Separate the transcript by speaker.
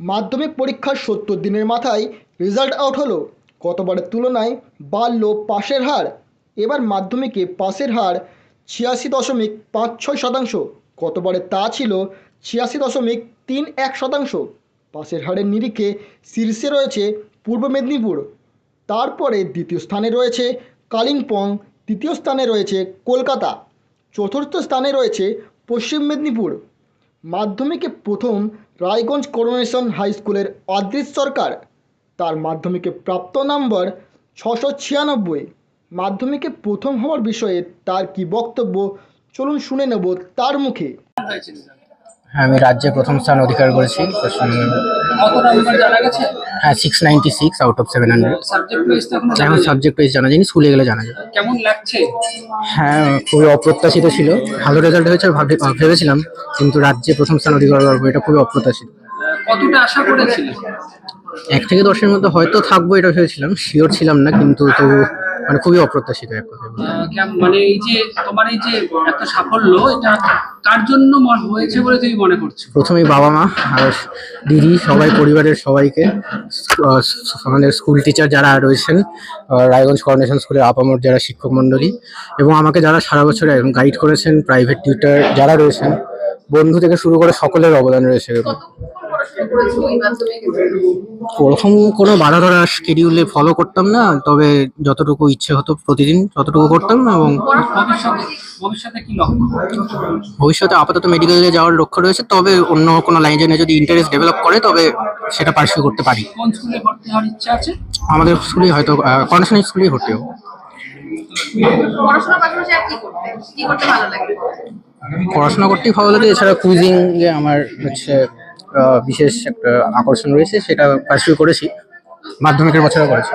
Speaker 1: মাধ্যমিক পরীক্ষার সত্তর দিনের মাথায় রেজাল্ট আউট হলো। গতবারের তুলনায় বাড়ল পাশের হার। এবার মাধ্যমিকে পাশের হার ছিয়াশি দশমিক পাঁচ ছয় শতাংশ। গতবারে তা ছিল ছিয়াশি দশমিক তিন এক শতাংশ। পাশের হারের নিরিখে শীর্ষে রয়েছে পূর্ব মেদিনীপুর। তারপরে দ্বিতীয় স্থানে রয়েছে কালিম্পং, তৃতীয় স্থানে রয়েছে কলকাতা, চতুর্থ স্থানে রয়েছে পশ্চিম মেদিনীপুর। মাধ্যমিকে প্রথম রায়গঞ্জ করোনেশন হাই স্কুলের অদৃশ সরকার। তার মাধ্যমিকে প্রাপ্ত নম্বর ছশো ছিয়ানব্বই। মাধ্যমিকে প্রথম হওয়ার বিষয়ে তার কি বক্তব্য? চলুন শুনে নেব তার মুখে।
Speaker 2: আমি রাজ্যে প্রথম স্থান অধিকার করেছি হ্যাঁ six ninety six out of seven hundred
Speaker 3: subject wise জানা
Speaker 2: এখন
Speaker 3: যায়নি।
Speaker 2: সাবজেক্ট ওয়াইজ জানা যায়নি স্কুলে গেলে জানা যাবে।
Speaker 3: কেমন লাগছে?
Speaker 2: হ্যাঁ খুবই অপ্রত্যাশিত ছিল। ভালো রেজাল্ট হয়েছে ভাবে- ভেবেছিলাম কিন্তু রাজ্যে প্রথম স্থান অধিকার করব এটা খুবই অপ্রত্যাশিত।
Speaker 3: কতটা আশা করেছিলে?
Speaker 2: এক থেকে দশের মধ্যে হয়তো থাকব এটা ভেবেছিলাম। শিওর ছিলাম না কিন্তু তবু মানে খুবই অপ্রত্যাশিত এক কথা
Speaker 3: মানে এই যে তোমার এই যে এত সাফল্য এটা কার জন্য হয়েছে বলে তুমি মনে করছ?
Speaker 2: প্রথমেই বাবা মা আর দিদি সবাই পরিবারের সবাইকে আমাদের স্কুল টিচার যারা রয়েছেন রায়গঞ্জ করোনেশন স্কুলের আপামর যারা শিক্ষক মণ্ডলী এবং আমাকে যারা সারা বছর গাইড করেছেন প্রাইভেট টিউটার যারা রয়েছেন বন্ধু থেকে শুরু করে সকলের অবদান রয়েছে ওরকম কোনো বাধা ধরা শিডিউলে ফলো করতাম না তবে যতটুকু ইচ্ছে হতো প্রতিদিন ততটুকু করতাম না এবং
Speaker 3: ভবিষ্যতে ভবিষ্যতে কি লক্ষ্য?
Speaker 2: ভবিষ্যতে আপাতত মেডিকেলে যাওয়ার লক্ষ্য রয়েছে তবে অন্য কোনো লাইনে যদি ইন্টারেস্ট ডেভেলপ করে তবে সেটা পার্সিউ করতে পারি। আমাদের স্কুলে হয়তো কন্ডিশনাল স্কুলেই ভর্তি হব।
Speaker 4: পড়াশোনার পাশাপাশি আর কি করতে? ভালো লাগে?
Speaker 2: পড়াশোনা করতেই ভালো লাগে এছাড়া কুইজিং যে আমার হচ্ছে বিশেষ একটা আকর্ষণ রয়েছে সেটা পার্সিউ করেছি মাধ্যমিকের বছরে করেছি।